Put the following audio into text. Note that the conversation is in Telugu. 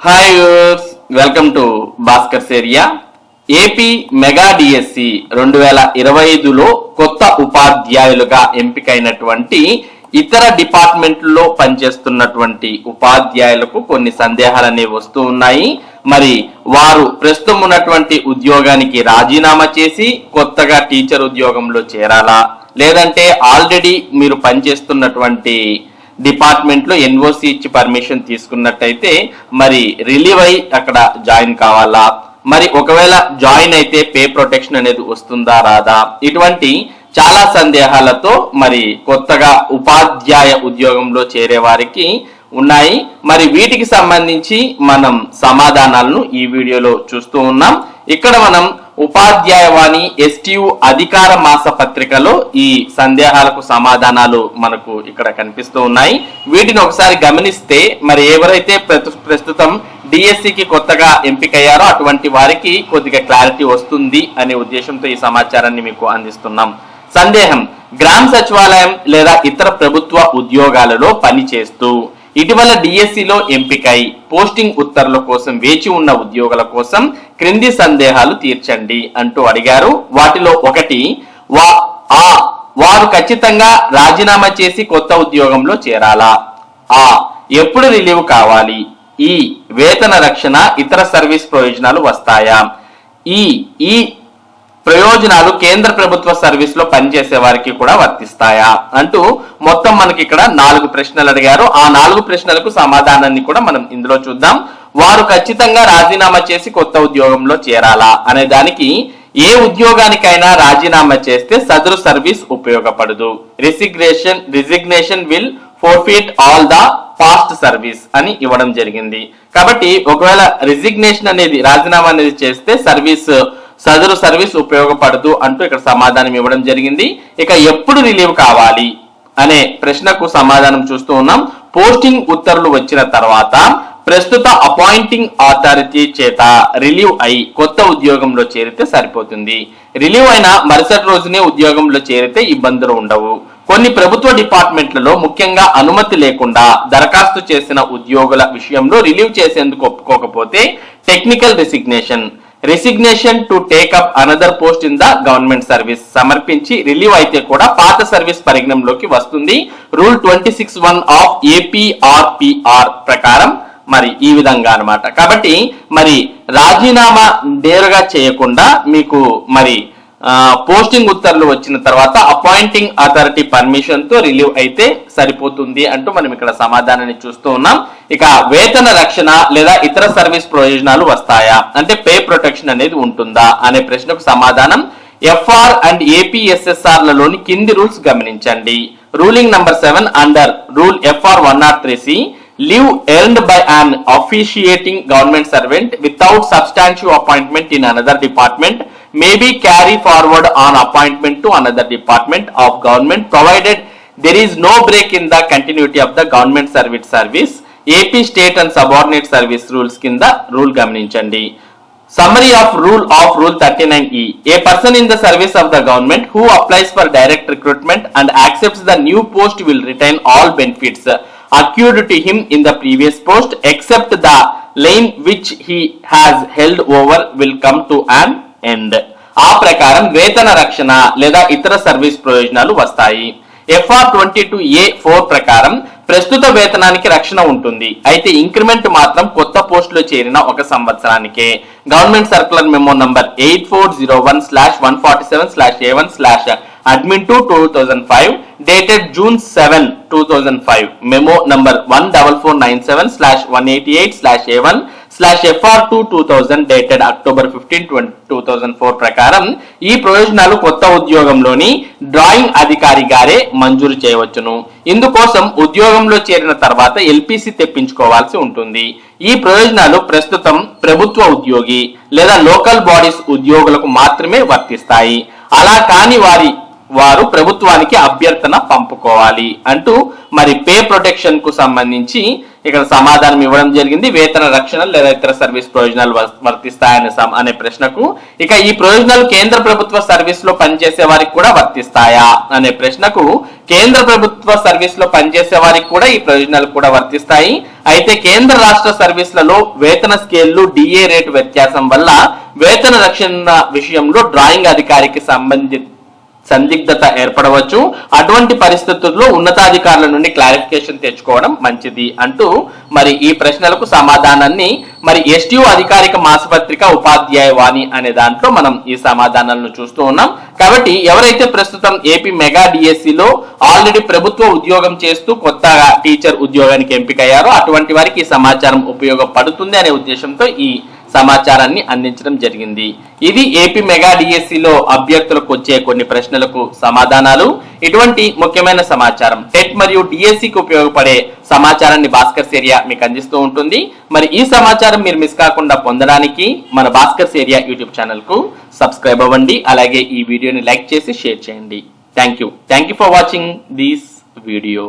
Hi welcome to Bhaskar's area AP mega DSC రెండు వేల ఇరవై ఐదులో కొత్త ఉపాధ్యాయులుగా ఎంపికైనటువంటి ఇతర డిపార్ట్మెంట్లో పనిచేస్తున్నటువంటి ఉపాధ్యాయులకు కొన్ని సందేహాలు అనేవి వస్తూ ఉన్నాయి. మరి వారు ప్రస్తుతం ఉన్నటువంటి ఉద్యోగానికి రాజీనామా చేసి కొత్తగా టీచర్ ఉద్యోగంలో చేరాలా? లేదంటే ఆల్రెడీ మీరు పనిచేస్తున్నటువంటి డిపార్ట్మెంట్లో ఎన్ఓసి ఇచ్చి పర్మిషన్ తీసుకున్నట్టయితే మరి రిలీవ్ అయి అక్కడ జాయిన్ కావాలా? మరి ఒకవేళ జాయిన్ అయితే పే ప్రొటెక్షన్ అనేది వస్తుందా రాదా? ఇటువంటి చాలా సందేహాలతో మరి కొత్తగా ఉపాధ్యాయ ఉద్యోగంలో చేరే వారికి ఉన్నాయి. మరి వీటికి సంబంధించి మనం సమాధానాలను ఈ వీడియోలో చూస్తూ ఉన్నాం. ఇక్కడ మనం ఉపాధ్యాయవాణి ఎస్టియు అధికార మాస పత్రికలో ఈ సందేహాలకు సమాధానాలు మనకు ఇక్కడ కనిపిస్తూ ఉన్నాయి. వీటిని ఒకసారి గమనిస్తే మరి ఎవరైతే ప్రస్తుతం డిఎస్సికి కొత్తగా ఎంపికయ్యారో అటువంటి వారికి కొద్దిగా క్లారిటీ వస్తుంది అనే ఉద్దేశంతో ఈ సమాచారాన్ని మీకు అందిస్తున్నాం. సందేహం గ్రామ సచివాలయం లేదా ఇతర ప్రభుత్వ ఉద్యోగాలలో పనిచేస్తూ ఇటీవల డిఎస్సిలో ఎంపికై పోస్టింగ్ ఉత్తర్వుల కోసం వేచి ఉన్న ఉద్యోగుల కోసం క్రింది సందేహాలు తీర్చండి అంటూ అడిగారు. వాటిలో ఒకటి వా ఆ వారు ఖచ్చితంగా రాజీనామా చేసి కొత్త ఉద్యోగంలో చేరాలా? ఆ ఎప్పుడు రిలీవ్ కావాలి? ఈ వేతన రక్షణ ఇతర సర్వీస్ ప్రయోజనాలు వస్తాయా? ఈ ఈ ప్రయోజనాలు కేంద్ర ప్రభుత్వ సర్వీస్లో పనిచేసే వారికి కూడా వర్తిస్తాయా అంటూ మొత్తం మనకి ఇక్కడ నాలుగు ప్రశ్నలు అడిగారు. ఆ నాలుగు ప్రశ్నలకు సమాధానాన్ని కూడా మనం ఇందులో చూద్దాం. వారు ఖచ్చితంగా రాజీనామా చేసి కొత్త ఉద్యోగంలో చేరాలా అనే దానికి ఏ ఉద్యోగానికైనా రాజీనామా చేస్తే సదరు సర్వీస్ ఉపయోగపడదు. Resignation resignation will forfeit all the past service అని ఇవ్వడం జరిగింది. కాబట్టి ఒకవేళ రిజిగ్నేషన్ అనేది రాజీనామా అనేది చేస్తే సర్వీస్ సదరు సర్వీస్ ఉపయోగపడదు అంటూ ఇక్కడ సమాధానం ఇవ్వడం జరిగింది. ఇక ఎప్పుడు రిలీవ్ కావాలి అనే ప్రశ్నకు సమాధానం చూస్తూ ఉన్నాం. పోస్టింగ్ ఉత్తర్వులు వచ్చిన తర్వాత ప్రస్తుత అపాయింటింగ్ అథారిటీ చేత రిలీవ్ అయి కొత్త ఉద్యోగంలో చేరితే సరిపోతుంది. రిలీవ్ అయిన మరుసటి రోజునే ఉద్యోగంలో చేరితే ఇబ్బందులు ఉండవు. కొన్ని ప్రభుత్వ డిపార్ట్మెంట్లలో ముఖ్యంగా అనుమతి లేకుండా దరఖాస్తు చేసిన ఉద్యోగుల విషయంలో రిలీవ్ చేసేందుకు ఒప్పుకోకపోతే technical resignation resignation to take up another post in the government service సమర్పించి రిలీవ్ అయితే కూడా పాత సర్వీస్ పరిగణంలోకి వస్తుంది. Rule twenty six one of APRPR ప్రకారం మరి ఈ విధంగా అన్నమాట. కాబట్టి మరి రాజీనామా నేరుగా చేయకుండా మీకు మరి పోస్టింగ్ ఉత్తర్వులు వచ్చిన తర్వాత అపాయింటింగ్ అథారిటీ పర్మిషన్తో రిలీవ్ అయితే సరిపోతుంది అంటూ మనం ఇక్కడ సమాధానాన్ని చూస్తూ ఉన్నాం. ఇక వేతన రక్షణ లేదా ఇతర సర్వీస్ ప్రయోజనాలు వస్తాయా? అంటే పే ప్రొటెక్షన్ అనేది ఉంటుందా? అనే ప్రశ్నకు సమాధానం ఎఫ్ఆర్ అండ్ ఏపీఎస్ఎస్ఆర్ లలోని కింది రూల్స్ గమనించండి. Ruling number seven under rule FR one not three C leave earned by an officiating government servant without substantial appointment in another department may be carry forward on appointment to another department of government provided there is no break in the continuity of the government service service AP state and subordinate service rules కింద రూల్ గమనించండి summary of rule of rule 39e a person in the service of the government who applies for direct recruitment and accepts the new post will retain all benefits accrued to him in the previous post except the lane which he has held over will come to an end ఆ ప్రకారం వేతన రక్షణ లేదా ఇతర సర్వీస్ ప్రయోజనాలు వస్తాయి. FR twenty two A four ప్రకారం ప్రస్తుత వేతనానికి రక్షణ ఉంటుంది. అయితే ఇంక్రిమెంట్ మాత్రం కొత్త పోస్టులో చేరిన ఒక సంవత్సరానికే. Government circular memo number eight four zero one slash one forty seven slash A one slash admin two two thousand five dated June seven two thousand five memo number one double four nine seven slash one eighty eight slash A one slash FR two two thousand dated October fifteen two thousand four ప్రకారం ఈ ప్రయోజనాలు కొత్త ఉద్యోగంలోని డ్రాయింగ్ అధికారి గారే మంజూరు చేయవచ్చును. ఇందుకోసం ఉద్యోగంలో చేరిన తర్వాత ఎల్పిసి తెప్పించుకోవాల్సి ఉంటుంది. ఈ ప్రయోజనాలు ప్రస్తుతం ప్రభుత్వ ఉద్యోగి లేదా లోకల్ బాడీస్ ఉద్యోగులకు మాత్రమే వర్తిస్తాయి. అలా కాని వారి వారు ప్రభుత్వానికి అభ్యర్థన పంపుకోవాలి అంటూ మరి పే ప్రొటెక్షన్కు సంబంధించి ఇక్కడ సమాధానం ఇవ్వడం జరిగింది. వేతన రక్షణ లేదా ఇతర సర్వీస్ ప్రయోజనాలు వ- వర్తిస్తాయనే అనే ప్రశ్నకు ఇక ఈ ప్రయోజనాలు కేంద్ర ప్రభుత్వ సర్వీస్లో పనిచేసే వారికి కూడా వర్తిస్తాయా అనే ప్రశ్నకు కేంద్ర ప్రభుత్వ సర్వీస్లో పనిచేసే వారికి కూడా ఈ ప్రయోజనాలు కూడా వర్తిస్తాయి. అయితే కేంద్ర రాష్ట్ర సర్వీసులలో వేతన స్కేళ్ళు డిఏ రేటు వ్యత్యాసం వల్ల వేతన రక్షణ విషయంలో డ్రాయింగ్ అధికారికి సంబంధిత సందిగ్ధత ఏర్పడవచ్చు. అటువంటి పరిస్థితుల్లో ఉన్నతాధికారుల నుండి క్లారిఫికేషన్ తెచ్చుకోవడం మంచిది అంటూ మరి ఈ ప్రశ్నలకు సమాధానాన్ని మరి ఎస్టీఓ అధికారిక మాసపత్రిక ఉపాధ్యాయ వాణి అనే దాంట్లో మనం ఈ సమాధానాలను చూస్తూ ఉన్నాం. కాబట్టి ఎవరైతే ప్రస్తుతం ఏపీ మెగా డిఎస్సిలో ఆల్రెడీ ప్రభుత్వ ఉద్యోగం చేస్తూ కొత్తగా టీచర్ ఉద్యోగానికి ఎంపికయ్యారో అటువంటి వారికి ఈ సమాచారం ఉపయోగపడుతుంది అనే ఉద్దేశంతో ఈ సమాచారాన్ని అందించడం జరిగింది. ఇది ఏపీ మెగా డిఎస్సిలో అభ్యర్థులకు వచ్చే కొన్ని ప్రశ్నలకు సమాధానాలు. ఇటువంటి ముఖ్యమైన సమాచారం. టెట్ మరియు డిఎస్సికి ఉపయోగపడే సమాచారాన్ని భాస్కర్ ఏరియా మీకు అందిస్తూ ఉంటుంది. మరి ఈ సమాచారం మీరు మిస్ కాకుండా పొందడానికి మన భాస్కర్ ఏరియా యూట్యూబ్ ఛానల్కు సబ్స్క్రైబ్ అవ్వండి. అలాగే ఈ వీడియోని లైక్ చేసి షేర్ చేయండి. Thank you thank you for watching this video